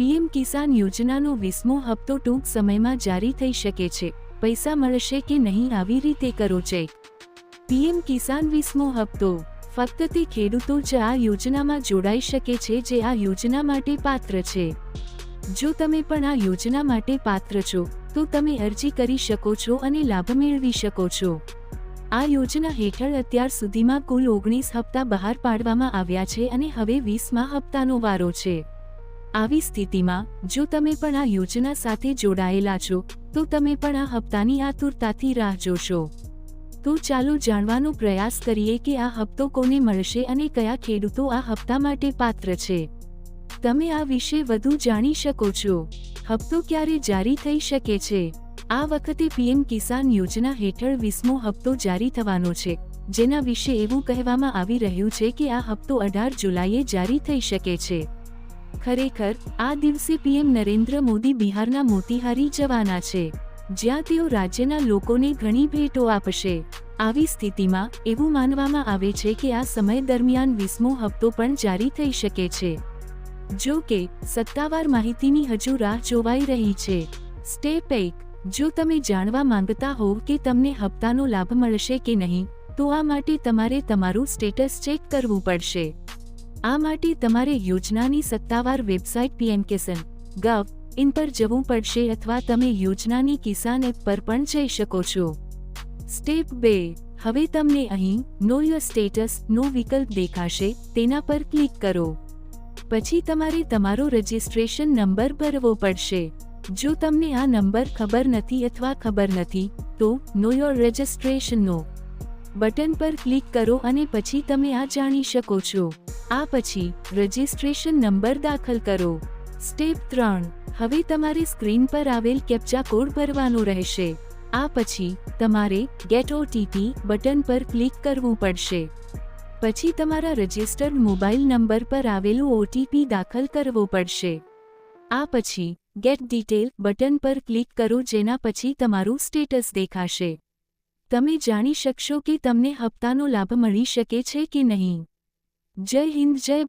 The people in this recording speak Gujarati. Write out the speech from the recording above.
પીએમ કિસાન યોજનાનો વીસમો હપ્તો ટૂંક સમયમાં જારી થઈ શકે છે. પૈસા મળશે કે નહીં આવી રીતે કરો ચેક. પીએમ કિસાન વીસમો હપ્તો. ફક્ત તે ખેડૂતો જ આ યોજનામાં જોડાઈ શકે છે જે આ યોજના માટે પાત્ર છે. જો તમે પણ આ યોજના માટે પાત્ર છો, તો તમે અરજી કરી શકો છો અને લાભ મેળવી શકો છો. આ યોજના હેઠળ અત્યાર સુધીમાં કુલ ઓગણીસ હપ્તા બહાર પાડવામાં આવ્યા છે અને હવે વીસમા હપ્તાનો વારો છે. આવી સ્થિતિમાં, જો તમે પણ આ યોજના સાથે જોડાયેલા છો, તો તમે પણ આ હપ્તાની આતુરતાથી રાહ જોશો. તો ચાલો જાણવાનો પ્રયાસ કરીએ કે આ હપ્તો કોને મળશે અને કયા ખેડૂતો આ હપ્તા માટે પાત્ર છે. તમે આ વિશે વધુ જાણી શકો છો. હપ્તો ક્યારે જારી થઈ શકે છે? આ વખતે પીએમ કિસાન યોજના હેઠળ વીસમો હપ્તો જારી થવાનો છે, જેના વિશે એવું કહેવામાં આવી રહ્યું છે કે આ હપ્તો અઢાર જુલાઈએ જારી થઈ શકે છે. ખરેખર, આ દિવસે પીએમ નરેન્દ્ર મોદી બિહારના મોતીહારી જવાના છે, જ્યાં તેઓ રાજ્યના લોકોને ઘણી ભેટો આપશે. આવી સ્થિતિમાં, એવું માનવામાં આવે છે કે આ સમય દરમિયાન વીસમો હપ્તો પણ જારી થઈ શકે છે. જો કે, સત્તાવાર માહિતીની હજુ રાહ જોવાઈ રહી છે. સ્ટેપ એક જો તમે જાણવા માંગતા હોવ કે તમને હપ્તાનો લાભ મળશે કે નહીં, તો આ માટે તમારે તમારું સ્ટેટસ ચેક કરવું પડશે. આ માટે તમારે યોજનાની સત્તાવાર website PM Kisan gov in પર જવું પડશે અથવા તમે યોજનાની કિસાન એપ પર પણ જઈ શકો છો. સ્ટેપ બે, હવે તમને અહીં નો યોર સ્ટેટસ નો વિકલ્પ દેખાશે, તેના પર ક્લિક કરો. પછી તમારે તમારો રજિસ્ટ્રેશન નંબર ભરવો પડશે. જો તમને આ નંબર ખબર નથી અથવા ખબર નથી, તો નો યોર રજિસ્ટ્રેશનનો બટન પર ક્લિક કરો અને પછી તમે આ જાણી શકો છો. આ પછી રજિસ્ટ્રેશન નંબર દાખલ કરો. સ્ટેપ ત્રણ. હવે તમારે સ્ક્રીન પર આવેલ કેપ્ચા કોડ ભરવાનો રહેશે. આ પછી, તમારે ગેટ ઓટીપી બટન પર ક્લિક કરવું પડશે. પછી તમારા રજિસ્ટર્ડ મોબાઈલ નંબર પર આવેલું ઓટીપી દાખલ કરવો પડશે. આ પછી ગેટ ડિટેલ બટન પર ક્લિક કરો જેના પછી તમારું સ્ટેટસ દેખાશે. તમે જાણી શકશો કે તમને હપ્તાનો લાભ મળી શકે છે કે નહીં. જય હિન્દ, જય